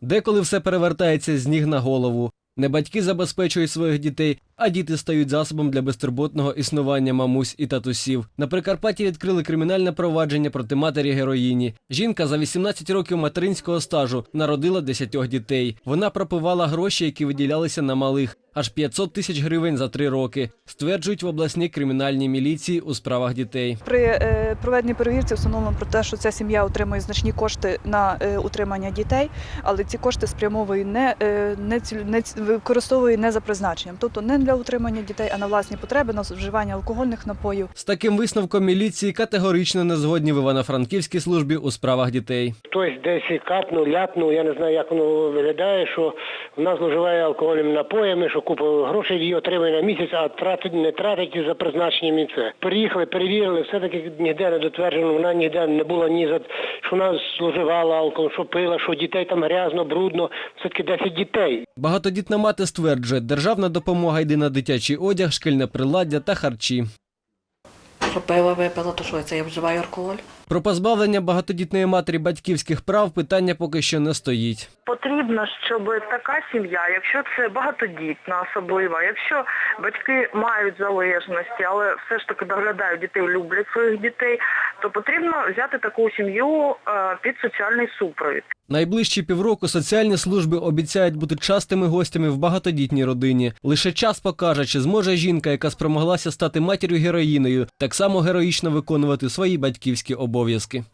Деколи все перевертається з ніг на голову. Не батьки забезпечують своїх дітей, а діти стають засобом для безтурботного існування мамусь і татусів. На Прикарпатті відкрили кримінальне провадження проти матері героїні. Жінка за 18 років материнського стажу народила 10 дітей. Вона пропивала гроші, які виділялися на малих. Аж 500 тисяч гривень за три роки, стверджують в обласній кримінальній міліції у справах дітей. При е, проведеній перевірці встановлено про те, що ця сім'я отримує значні кошти на е, утримання дітей, але ці кошти спрямовує не, е, не, не використовує не за призначенням, тобто не для утримання дітей, а на власні потреби, на вживання алкогольних напоїв. З таким висновком міліції категорично не згодні в Івано-Франківській службі у справах дітей. Хтось десь і капнув, ляпнув, я не знаю, як воно виглядає, що вона зловживає алкогольними напоями, що купа грошей її отримує на місяць, а тратить, не тратить за призначенням і це. Приїхали, перевірили, все-таки ніде не дотверджено, вона ніде не була ні за що вона зловживала алкоголь, що пила, що дітей там грязно, брудно, все-таки 10 дітей. Багатодітна мати стверджує, державна допомога йде на дитячий одяг, шкільне приладдя та харчі. Що пиво випила, то що це я вживаю алкоголь? Про позбавлення багатодітної матері батьківських прав питання поки що не стоїть. Потрібно, щоб така сім'я, якщо це багатодітна особливо, якщо батьки мають залежності, але все ж таки доглядають дітей, люблять своїх дітей, то потрібно взяти таку сім'ю е, під соціальний супровід. Найближчі півроку соціальні служби обіцяють бути частими гостями в багатодітній родині. Лише час покаже, чи зможе жінка, яка спромоглася стати матір'ю героїною, так само героїчно виконувати свої батьківські обов'язки.